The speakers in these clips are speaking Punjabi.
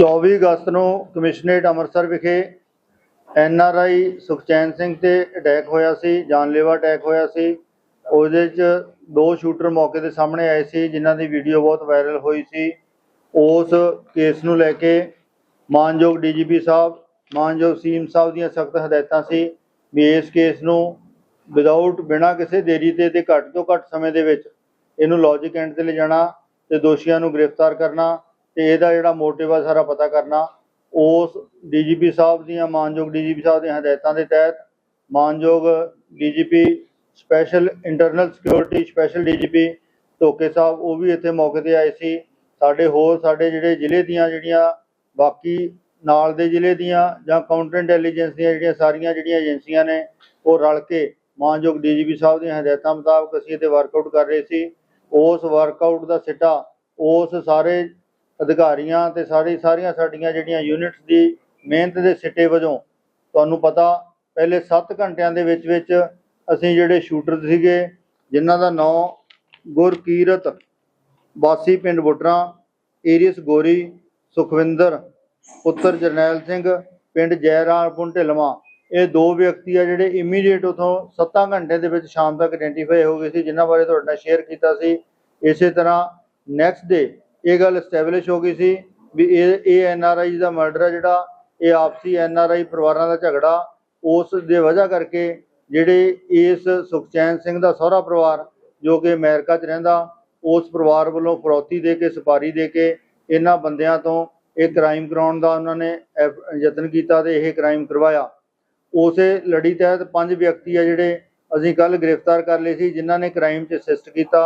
24 ਅਗਸਤ ਨੂੰ ਕਮਿਸ਼ਨਰੇਟ ਅੰਮ੍ਰਿਤਸਰ ਵਿਖੇ N R I Sukhchain Singh ਤੇ ਅਟੈਕ ਹੋਇਆ ਸੀ, ਜਾਨਲੇਵਾ ਅਟੈਕ ਹੋਇਆ ਸੀ। ਉਹਦੇ 'ਚ ਦੋ ਸ਼ੂਟਰ ਮੌਕੇ ਦੇ ਸਾਹਮਣੇ ਆਏ ਸੀ, ਜਿਨ੍ਹਾਂ ਦੀ ਵੀਡੀਓ ਬਹੁਤ ਵਾਇਰਲ ਹੋਈ ਸੀ। ਉਸ ਕੇਸ ਨੂੰ ਲੈ ਕੇ ਮਾਨਯੋਗ ਡੀਜੀਪੀ ਸਾਹਿਬ, ਮਾਨਯੋਗ ਸੀਐਮ ਸਾਹਿਬ ਦੀਆਂ ਸਖਤ ਹਦਾਇਤਾਂ ਸੀ ਵੀ ਇਸ ਕੇਸ ਨੂੰ ਵਿਦਆਊਟ ਬਿਨਾਂ ਕਿਸੇ ਦੇਰੀ ਤੇ ਤੇ ਘੱਟ ਤੋਂ ਘੱਟ ਸਮੇਂ ਦੇ ਵਿੱਚ ਇਹਨੂੰ ਲੌਜਿਕ ਐਂਡ ਤੇ ਲਿਜਾਣਾ ਤੇ ਦੋਸ਼ੀਆਂ ਨੂੰ ਗ੍ਰਿਫਤਾਰ ਕਰਨਾ। ਤੇ ਇਹਦਾ ਜਿਹੜਾ ਮੋਟਿਵ ਆ ਸਾਰਾ ਪਤਾ ਕਰਨਾ। ਉਸ ਡੀਜੀਪੀ ਸਾਹਿਬ ਦੀਆਂ, ਮਾਨਯੋਗ ਡੀਜੀਪੀ ਸਾਹਿਬ ਦੀਆਂ ਹਦਾਇਤਾਂ ਦੇ ਤਹਿਤ ਮਾਨਯੋਗ DGP special internal security special DGP Dhoke ਸਾਹਿਬ, ਉਹ ਵੀ ਇੱਥੇ ਮੌਕੇ ਤੇ ਆਏ ਸੀ। ਸਾਡੇ ਹੋਰ, ਸਾਡੇ ਜਿਹੜੇ ਜ਼ਿਲ੍ਹੇ ਦੀਆਂ ਜਿਹੜੀਆਂ, ਬਾਕੀ ਨਾਲ ਦੇ ਜ਼ਿਲ੍ਹੇ ਦੀਆਂ ਜਾਂ ਕਾਊਂਟਰ ਇੰਟੈਲੀਜੈਂਸ ਦੀਆਂ ਜਿਹੜੀਆਂ ਸਾਰੀਆਂ ਜਿਹੜੀਆਂ ਏਜੰਸੀਆਂ ਨੇ, ਉਹ ਰਲ ਕੇ ਮਾਨਯੋਗ ਡੀਜੀਪੀ ਸਾਹਿਬ ਦੀਆਂ ਹਦਾਇਤਾਂ ਮੁਤਾਬਕ ਅਸੀਂ ਇਹਤੇ ਵਰਕਆਊਟ ਕਰ ਰਹੇ ਸੀ। ਉਸ ਵਰਕਆਊਟ ਦਾ ਸਿੱਟਾ, ਉਸ ਸਾਰੇ ਅਧਿਕਾਰੀਆਂ ਤੇ ਸਾਰੀ ਸਾਰੀਆਂ ਸਾਡੀਆਂ ਜਿਹੜੀਆਂ ਯੂਨਿਟਸ ਦੀ ਮਿਹਨਤ ਦੇ ਸਿੱਟੇ ਵਜੋਂ ਤੁਹਾਨੂੰ ਪਤਾ, ਪਹਿਲੇ 7 ਘੰਟਿਆਂ ਦੇ ਵਿੱਚ ਵਿੱਚ ਅਸੀਂ ਜਿਹੜੇ ਸ਼ੂਟਰ ਸੀਗੇ, ਜਿਨ੍ਹਾਂ ਦਾ ਨਾਂ ਗੁਰਕੀਰਤ, ਵਾਸੀ ਪਿੰਡ ਬੁੱਟਰਾਂ ਏਰੀਸ ਗੋਰੀ, ਸੁਖਵਿੰਦਰ, ਪੁੱਤਰ ਜਰਨੈਲ ਸਿੰਘ, ਪਿੰਡ ਜੈਰਾਮਪੁਰ ਢਿਲਵਾਂ, ਇਹ ਦੋ ਵਿਅਕਤੀ ਆ ਜਿਹੜੇ ਇਮੀਡੀਏਟ ਉਥੋਂ 7 ਘੰਟੇ ਦੇ ਵਿੱਚ ਸ਼ਾਮ ਤੱਕ ਆਇਡੈਂਟੀਫਾਈ ਹੋ ਗਏ ਸੀ, ਜਿਨ੍ਹਾਂ ਬਾਰੇ ਤੁਹਾਡੇ ਨਾਲ ਸ਼ੇਅਰ ਕੀਤਾ ਸੀ। ਇਸੇ ਤਰ੍ਹਾਂ ਨੈਕਸਟ ਡੇ ਇਹ ਗੱਲ ਐਸਟੈਬਲਿਸ਼ ਹੋ ਗਈ ਸੀ ਵੀ ਇਹ ਇਹ ਐਨ ਆਰ ਆਈ ਦਾ ਮਰਡਰ ਹੈ ਜਿਹੜਾ, ਇਹ ਆਪਸੀ ਐਨ ਆਰ ਆਈ ਪਰਿਵਾਰਾਂ ਦਾ ਝਗੜਾ, ਉਸ ਦੇ ਵਜ੍ਹਾ ਕਰਕੇ ਜਿਹੜੇ ਇਸ ਸੁਖਚੈਨ ਸਿੰਘ ਦਾ ਸਹੁਰਾ ਪਰਿਵਾਰ ਜੋ ਕਿ ਅਮਰੀਕਾ 'ਚ ਰਹਿੰਦਾ, ਉਸ ਪਰਿਵਾਰ ਵੱਲੋਂ ਫਰੌਤੀ ਦੇ ਕੇ ਸਪਾਰੀ ਦੇ ਕੇ ਇਹਨਾਂ ਬੰਦਿਆਂ ਤੋਂ ਇਹ ਕ੍ਰਾਈਮ ਕਰਾਉਣ ਦਾ ਉਹਨਾਂ ਨੇ ਯਤਨ ਕੀਤਾ ਤੇ ਇਹ ਕ੍ਰਾਈਮ ਕਰਵਾਇਆ। ਉਸੇ ਲੜੀ ਤਹਿਤ ਪੰਜ ਵਿਅਕਤੀ ਆ ਜਿਹੜੇ ਅਸੀਂ ਕੱਲ ਗ੍ਰਿਫਤਾਰ ਕਰ ਲਏ ਸੀ, ਜਿਨ੍ਹਾਂ ਨੇ ਕ੍ਰਾਈਮ 'ਚ ਅਸਿਸਟ ਕੀਤਾ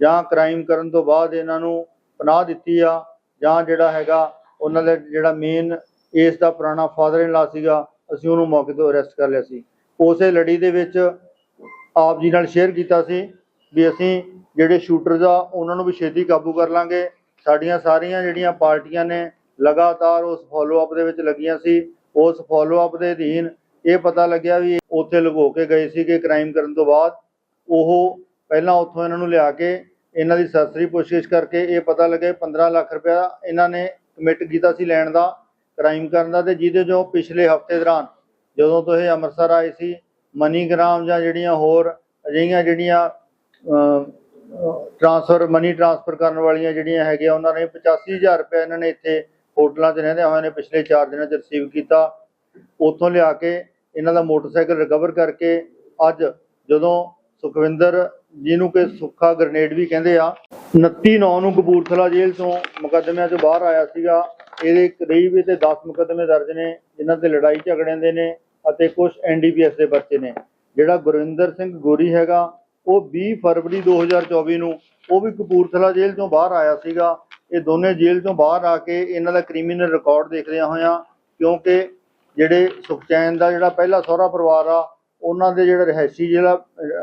ਜਾਂ ਕ੍ਰਾਈਮ ਕਰਨ ਤੋਂ ਬਾਅਦ ਇਹਨਾਂ ਨੂੰ ਪਨਾਹ ਦਿੱਤੀ ਆ, ਜਾਂ ਜਿਹੜਾ ਹੈਗਾ ਉਹਨਾਂ ਦਾ ਜਿਹੜਾ ਮੇਨ ਇਸ ਦਾ ਪੁਰਾਣਾ ਫਾਦਰ ਇਨ ਲਾ ਸੀਗਾ, ਅਸੀਂ ਉਹਨੂੰ ਮੌਕੇ ਤੋਂ ਅਰੈਸਟ ਕਰ ਲਿਆ ਸੀ। ਉਸੇ ਲੜੀ ਦੇ ਵਿੱਚ ਆਪ ਜੀ ਨਾਲ ਸ਼ੇਅਰ ਕੀਤਾ ਸੀ ਵੀ ਅਸੀਂ ਜਿਹੜੇ ਸ਼ੂਟਰਸ ਆ, ਉਹਨਾਂ ਨੂੰ ਵੀ ਛੇਤੀ ਕਾਬੂ ਕਰ ਲਾਂਗੇ। ਸਾਡੀਆਂ ਸਾਰੀਆਂ ਜਿਹੜੀਆਂ ਪਾਰਟੀਆਂ ਨੇ ਲਗਾਤਾਰ ਉਸ ਫਾਲੋ ਅਪ ਦੇ ਵਿੱਚ ਲੱਗੀਆਂ ਸੀ। ਉਸ ਫਾਲੋ ਅਪ ਦੇ ਅਧੀਨ ਇਹ ਪਤਾ ਲੱਗਿਆ ਵੀ ਉੱਥੇ ਲੁਕੋ ਕੇ ਗਏ ਸੀਗੇ ਕ੍ਰਾਈਮ ਕਰਨ ਤੋਂ ਬਾਅਦ। ਉਹ ਪਹਿਲਾਂ ਉੱਥੋਂ ਇਹਨਾਂ ਨੂੰ ਲਿਆ ਕੇ ਇਹਨਾਂ ਦੀ ਸਰਸਰੀ ਪੁੱਛਗਿੱਛ ਕਰਕੇ ਇਹ ਪਤਾ ਲੱਗਿਆ 15 ਲੱਖ ਰੁਪਇਆ ਇਹਨਾਂ ਨੇ ਕਮਿਟ ਕੀਤਾ ਸੀ ਲੈਣ ਦਾ ਕ੍ਰਾਈਮ ਕਰਨ ਦਾ ਤੇ ਜਿਹਦੇ ਜੋ ਪਿਛਲੇ ਹਫ਼ਤੇ ਦੌਰਾਨ ਜਦੋਂ ਤੋਂ ਇਹ ਅੰਮ੍ਰਿਤਸਰ ਆਏ ਸੀ, ਮਨੀਗ੍ਰਾਮ ਜਾਂ ਜਿਹੜੀਆਂ ਹੋਰ ਅਜਿਹੀਆਂ ਜਿਹੜੀਆਂ ਟ੍ਰਾਂਸਫਰ ਮਨੀ ਟ੍ਰਾਂਸਫਰ ਕਰਨ ਵਾਲੀਆਂ ਜਿਹੜੀਆਂ ਹੈਗੀਆਂ ਉਹਨਾਂ ਨੇ 85000 ਰੁਪਏ ਇਹਨਾਂ ਨੇ ਇੱਥੇ ਹੋਟਲਾਂ 'ਚ ਰਹਿੰਦੇ ਹੋਏ ਨੇ ਪਿਛਲੇ 4 ਦਿਨਾਂ 'ਚ ਰਿਸੀਵ ਕੀਤਾ। ਉੱਥੋਂ ਲਿਆ ਕੇ ਇਹਨਾਂ ਦਾ ਮੋਟਰਸਾਈਕਲ ਰਿਕਵਰ ਕਰਕੇ ਅੱਜ ਜਦੋਂ ਸੁਖਵਿੰਦਰ ਜਿਹਨੂੰ ਕਿ ਸੁੱਖਾ ਗ੍ਰਨੇਡ ਵੀ ਕਹਿੰਦੇ ਆ। 29 ਨੌ ਨੂੰ ਕਪੂਰਥਲਾ ਜੇਲ੍ਹ ਤੋਂ ਮੁਕੱਦਮਿਆਂ 'ਚੋਂ ਬਾਹਰ ਆਇਆ ਸੀਗਾ। ਇਹਦੇ ਕਰੀਬ ਤੇ 10 ਮੁਕੱਦਮੇ ਦਰਜ ਨੇ, ਜਿਨ੍ਹਾਂ ਤੇ ਲੜਾਈ ਝਗੜਿਆਂ ਦੇ ਨੇ ਅਤੇ ਕੁਝ ਐਨਡੀਪੀਐਸ ਦੇ ਬੱਚੇ ਨੇ। ਜਿਹੜਾ ਗੁਰਵਿੰਦਰ ਸਿੰਘ ਗੋਰੀ ਹੈਗਾ, ਉਹ 20 ਫਰਵਰੀ 2024 ਨੂੰ ਉਹ ਵੀ ਕਪੂਰਥਲਾ ਜੇਲ੍ਹ ਤੋਂ ਬਾਹਰ ਆਇਆ ਸੀਗਾ। ਇਹ ਦੋਨੇ ਜੇਲ੍ਹ ਤੋਂ ਬਾਹਰ ਆ ਕੇ ਇਹਨਾਂ ਦਾ ਕ੍ਰਿਮੀਨਲ ਰਿਕਾਰਡ ਦੇਖਦਿਆਂ ਹੋਇਆਂ, ਕਿਉਂਕਿ ਜਿਹੜੇ ਸੁਖਚੈਨ ਦਾ ਜਿਹੜਾ ਪਹਿਲਾ ਸਹੁਰਾ ਪਰਿਵਾਰ ਆ, ਉਹਨਾਂ ਦੇ ਜਿਹੜਾ ਰਿਹਾਇਸ਼ੀ ਜ਼ਿਲ੍ਹਾ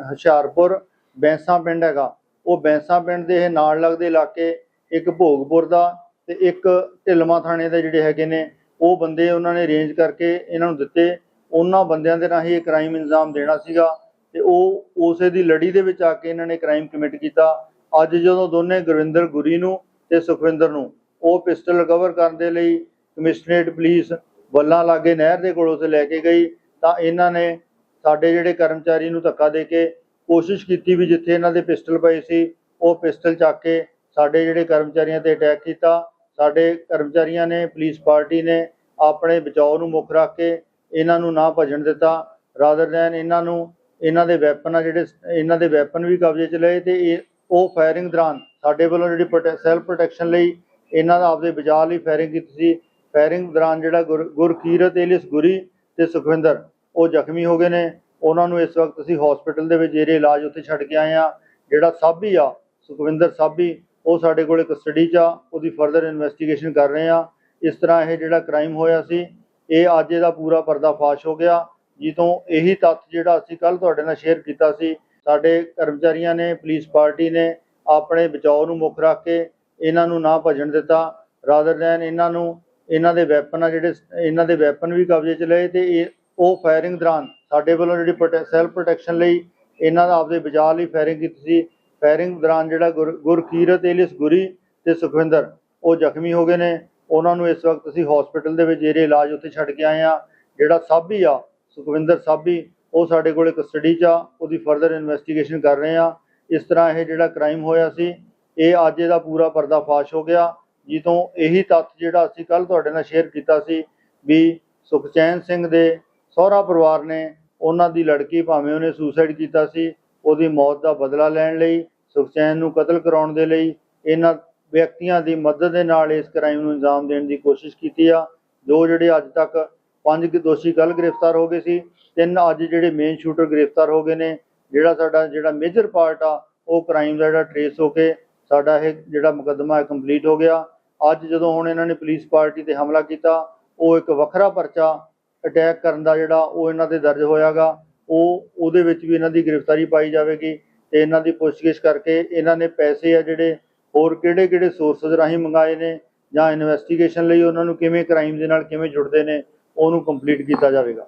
ਹੁਸ਼ਿਆਰਪੁਰ ਬੈਂਸਾ ਪਿੰਡ ਹੈਗਾ। ਉਹ ਬੈਂਸਾ ਪਿੰਡ ਦੇ ਇਹ ਨਾਲ ਲੱਗਦੇ ਇਲਾਕੇ, ਇੱਕ ਭੋਗਪੁਰ ਦਾ ਤੇ ਇੱਕ ਢਿਲਮਾ ਥਾਣੇ ਦੇ ਜਿਹੜੇ ਹੈਗੇ ਨੇ, ਉਹ ਬੰਦੇ ਉਹਨਾਂ ਨੇ ਅਰੇਂਜ ਕਰਕੇ ਇਹਨਾਂ ਨੂੰ ਦਿੱਤੇ। ਉਹਨਾਂ ਬੰਦਿਆਂ ਦੇ ਰਾਹੀਂ ਇਹ ਕ੍ਰਾਈਮ ਇੰਜ਼ਾਮ ਦੇਣਾ ਸੀਗਾ ਤੇ ਉਹ ਉਸੇ ਦੀ ਲੜੀ ਦੇ ਵਿੱਚ ਆ ਕੇ ਇਹਨਾਂ ਨੇ ਕ੍ਰਾਈਮ ਕਮਿਟ ਕੀਤਾ। ਅੱਜ ਜਦੋਂ ਦੋਨੇ ਗੁਰਵਿੰਦਰ ਗੁਰੀ ਨੂੰ ਤੇ ਸੁਖਵਿੰਦਰ ਨੂੰ, ਉਹ ਪਿਸਟਲ ਰਿਕਵਰ ਕਰਨ ਦੇ ਲਈ ਕਮਿਸ਼ਨਰੇਟ ਪੁਲਿਸ ਵੱਲਾਂ ਲਾਗੇ ਨਹਿਰ ਦੇ ਕੋਲੋਂ ਤੇ ਲੈ ਕੇ ਗਈ, ਤਾਂ ਇਹਨਾਂ ਨੇ ਸਾਡੇ ਜਿਹੜੇ ਕਰਮਚਾਰੀ ਨੂੰ ਧੱਕਾ ਦੇ ਕੇ ਕੋਸ਼ਿਸ਼ ਕੀਤੀ ਵੀ ਜਿੱਥੇ ਇਹਨਾਂ ਦੇ ਪਿਸਟਲ ਪਏ ਸੀ, ਉਹ ਪਿਸਟਲ ਚੱਕ ਕੇ ਸਾਡੇ ਜਿਹੜੇ ਕਰਮਚਾਰੀਆਂ ਤੇ ਅਟੈਕ ਕੀਤਾ। ਸਾਡੇ ਕਰਮਚਾਰੀਆਂ ਨੇ, ਪੁਲਿਸ ਪਾਰਟੀ ਨੇ ਆਪਣੇ ਬਚਾਓ ਨੂੰ ਮੁੱਖ ਰੱਖ ਕੇ ਇਹਨਾਂ ਨੂੰ ਨਾ ਭੱਜਣ ਦਿੱਤਾ। ਰਾਦਰ ਦੈਨ ਇਹਨਾਂ ਨੂੰ, ਇਹਨਾਂ ਦੇ ਵੈਪਨ ਆ ਜਿਹੜੇ, ਇਹਨਾਂ ਦੇ ਵੈਪਨ ਵੀ ਕਬਜ਼ੇ 'ਚ ਲਏ ਤੇ ਇਹ, ਉਹ ਫਾਇਰਿੰਗ ਦੌਰਾਨ ਸਾਡੇ ਵੱਲੋਂ ਜਿਹੜੀ ਸੈਲਫ ਪ੍ਰੋਟੈਕਸ਼ਨ ਲਈ ਇਹਨਾਂ ਦਾ ਆਪਦੇ ਬਚਾਅ ਲਈ ਫਾਇਰਿੰਗ ਕੀਤੀ ਸੀ। ਫਾਇਰਿੰਗ ਦੌਰਾਨ ਜਿਹੜਾ ਗੁਰ- ਗੁਰਕੀਰਤ ਏਲਿਸ ਗੁਰੀ ਤੇ ਸੁਖਵਿੰਦਰ, ਉਹ ਜ਼ਖਮੀ ਹੋ ਗਏ ਨੇ। ਉਹਨਾਂ ਨੂੰ ਇਸ ਵਕਤ ਅਸੀਂ ਹਸਪੀਟਲ ਦੇ ਵਿੱਚ ਜਿਹੜੇ ਇਲਾਜ ਉੱਥੇ ਛੱਡ ਕੇ ਆਏ ਆ ਜਿਹੜਾ ਸਾਬੀ ਆ, ਸੁਖਵਿੰਦਰ ਸਾਬੀ ਉਹ ਸਾਡੇ ਕੋਲੇ ਕਸਟਡੀ 'ਚ ਆ, ਉਹਦੀ ਫਰਦਰ ਇਨਵੈਸਟੀਗੇਸ਼ਨ ਕਰ ਰਹੇ ਆ ਇਸ ਤਰ੍ਹਾਂ ਇਹ ਜਿਹੜਾ ਕ੍ਰਾਈਮ ਹੋਇਆ ਸੀ, ਇਹ ਅੱਜ ਇਹਦਾ ਪੂਰਾ ਪਰਦਾਫਾਸ਼ ਹੋ ਗਿਆ। ਜਿੱਤੋਂ ਇਹੀ ਤੱਥ ਜਿਹੜਾ ਅਸੀਂ ਕੱਲ ਤੁਹਾਡੇ ਨਾਲ ਸ਼ੇਅਰ ਕੀਤਾ ਸੀ, ਸਾਡੇ ਕਰਮਚਾਰੀਆਂ ਨੇ ਪੁਲਿਸ ਪਾਰਟੀ ਨੇ ਆਪਣੇ ਬਚਾਓ ਨੂੰ ਮੁੱਖ ਰੱਖ ਕੇ ਇਹਨਾਂ ਨੂੰ ਨਾ ਭੱਜਣ ਦਿੱਤਾ। ਰਾਦਰ ਦੈਨ ਇਹਨਾਂ ਨੂੰ, ਇਹਨਾਂ ਦੇ ਵੈਪਨ ਆ ਜਿਹੜੇ, ਇਹਨਾਂ ਦੇ ਵੈਪਨ ਵੀ ਕਬਜ਼ੇ 'ਚ ਲਏ ਤੇ ਇਹ ਉਹ ਫਾਇਰਿੰਗ ਦੌਰਾਨ ਸਾਡੇ ਵੱਲੋਂ ਜਿਹੜੀ ਸੈਲਫ ਪ੍ਰੋਟੈਕਸ਼ਨ ਲਈ ਇਹਨਾਂ ਦਾ ਆਪਦੇ ਬਚਾਅ ਲਈ ਫਾਇਰਿੰਗ ਕੀਤੀ ਸੀ। ਫਾਇਰਿੰਗ ਦੌਰਾਨ ਜਿਹੜਾ ਗੁਰ- ਗੁਰਕੀਰਤ ਏਲਿਸ ਗੁਰੀ ਤੇ ਸੁਖਵਿੰਦਰ, ਉਹ ਜ਼ਖਮੀ ਹੋ ਗਏ ਨੇ। ਉਹਨਾਂ ਨੂੰ ਇਸ ਵਕਤ ਅਸੀਂ ਹਸਪੀਟਲ ਦੇ ਵਿੱਚ ਜਿਹੜੇ ਇਲਾਜ ਉੱਥੇ ਛੱਡ ਕੇ ਆਏ ਆ ਜਿਹੜਾ ਸਾਬੀ ਆ, ਸੁਖਵਿੰਦਰ ਸਾਬੀ ਉਹ ਸਾਡੇ ਕੋਲੇ ਕਸਟਡੀ 'ਚ ਆ, ਉਹਦੀ ਫਰਦਰ ਇਨਵੈਸਟੀਗੇਸ਼ਨ ਕਰ ਰਹੇ ਆ ਇਸ ਤਰ੍ਹਾਂ ਇਹ ਜਿਹੜਾ ਕ੍ਰਾਈਮ ਹੋਇਆ ਸੀ, ਇਹ ਅੱਜ ਇਹਦਾ ਪੂਰਾ ਪਰਦਾਫਾਸ਼ ਹੋ ਗਿਆ। ਜਿੱਤੋਂ ਇਹੀ ਤੱਥ ਜਿਹੜਾ ਅਸੀਂ ਕੱਲ ਤੁਹਾਡੇ ਨਾਲ ਸ਼ੇਅਰ ਕੀਤਾ ਸੀ ਵੀ ਸੁਖਚੈਨ ਸਿੰਘ ਦੇ ਸਹੁਰਾ ਪਰਿਵਾਰ ਨੇ ਉਹਨਾਂ ਦੀ ਲੜਕੀ ਭਾਵੇਂ ਉਹਨੇ ਸੁਸਾਈਡ ਕੀਤਾ ਸੀ, ਉਹਦੀ ਮੌਤ ਦਾ ਬਦਲਾ ਲੈਣ ਲਈ, ਸੁਖਚੈਨ ਨੂੰ ਕਤਲ ਕਰਾਉਣ ਦੇ ਲਈ, ਇਹਨਾਂ ਵਿਅਕਤੀਆਂ ਦੀ ਮਦਦ ਦੇ ਨਾਲ ਇਸ ਕ੍ਰਾਈਮ ਨੂੰ ਅੰਜਾਮ ਦੇਣ ਦੀ ਕੋਸ਼ਿਸ਼ ਕੀਤੀ ਆ। ਜੋ ਜਿਹੜੇ ਅੱਜ ਤੱਕ ਪੰਜ ਕੁ ਦੋਸ਼ੀ ਕੱਲ ਗ੍ਰਿਫਤਾਰ ਹੋ ਗਏ ਸੀ, ਤਿੰਨ ਅੱਜ ਜਿਹੜੇ ਮੇਨ ਸ਼ੂਟਰ ਗ੍ਰਿਫਤਾਰ ਹੋ ਗਏ ਨੇ, ਜਿਹੜਾ ਸਾਡਾ, ਜਿਹੜਾ ਮੇਜਰ ਪਾਰਟ ਆ, ਉਹ ਕ੍ਰਾਈਮ ਦਾ ਜਿਹੜਾ ਟ੍ਰੇਸ ਹੋ ਕੇ ਸਾਡਾ ਇਹ ਜਿਹੜਾ ਮੁਕੱਦਮਾ ਕੰਪਲੀਟ ਹੋ ਗਿਆ। ਅੱਜ ਜਦੋਂ ਹੁਣ ਇਹਨਾਂ ਨੇ ਪੁਲਿਸ ਪਾਰਟੀ ਤੇ ਹਮਲਾ ਕੀਤਾ, ਉਹ ਇੱਕ ਵੱਖਰਾ ਪਰਚਾ ਅਟੈਕ ਕਰਨ ਦਾ ਜਿਹੜਾ ਉਹ ਇਹਨਾਂ ਤੇ ਦਰਜ ਹੋਇਆਗਾ, ਉਹ ਉਹਦੇ ਵਿੱਚ ਵੀ ਇਹਨਾਂ ਦੀ ਗ੍ਰਿਫਤਾਰੀ ਪਾਈ ਜਾਵੇਗੀ ਤੇ ਇਹਨਾਂ ਦੀ ਪੁੱਛਗਿੱਛ ਕਰਕੇ ਇਹਨਾਂ ਨੇ ਪੈਸੇ ਆ ਜਿਹੜੇ ਹੋਰ ਕਿਹੜੇ ਕਿਹੜੇ ਸੋਰਸਸ ਰਾਹੀਂ ਮੰਗਾਏ ਨੇ ਜਾਂ ਇਨਵੈਸਟੀਗੇਸ਼ਨ ਲਈ ਉਹਨਾਂ ਨੂੰ ਕਿਵੇਂ ਕ੍ਰਾਈਮ ਦੇ ਨਾਲ ਕਿਵੇਂ ਜੁੜਦੇ ਨੇ, ਉਹਨੂੰ ਕੰਪਲੀਟ ਕੀਤਾ ਜਾਵੇਗਾ।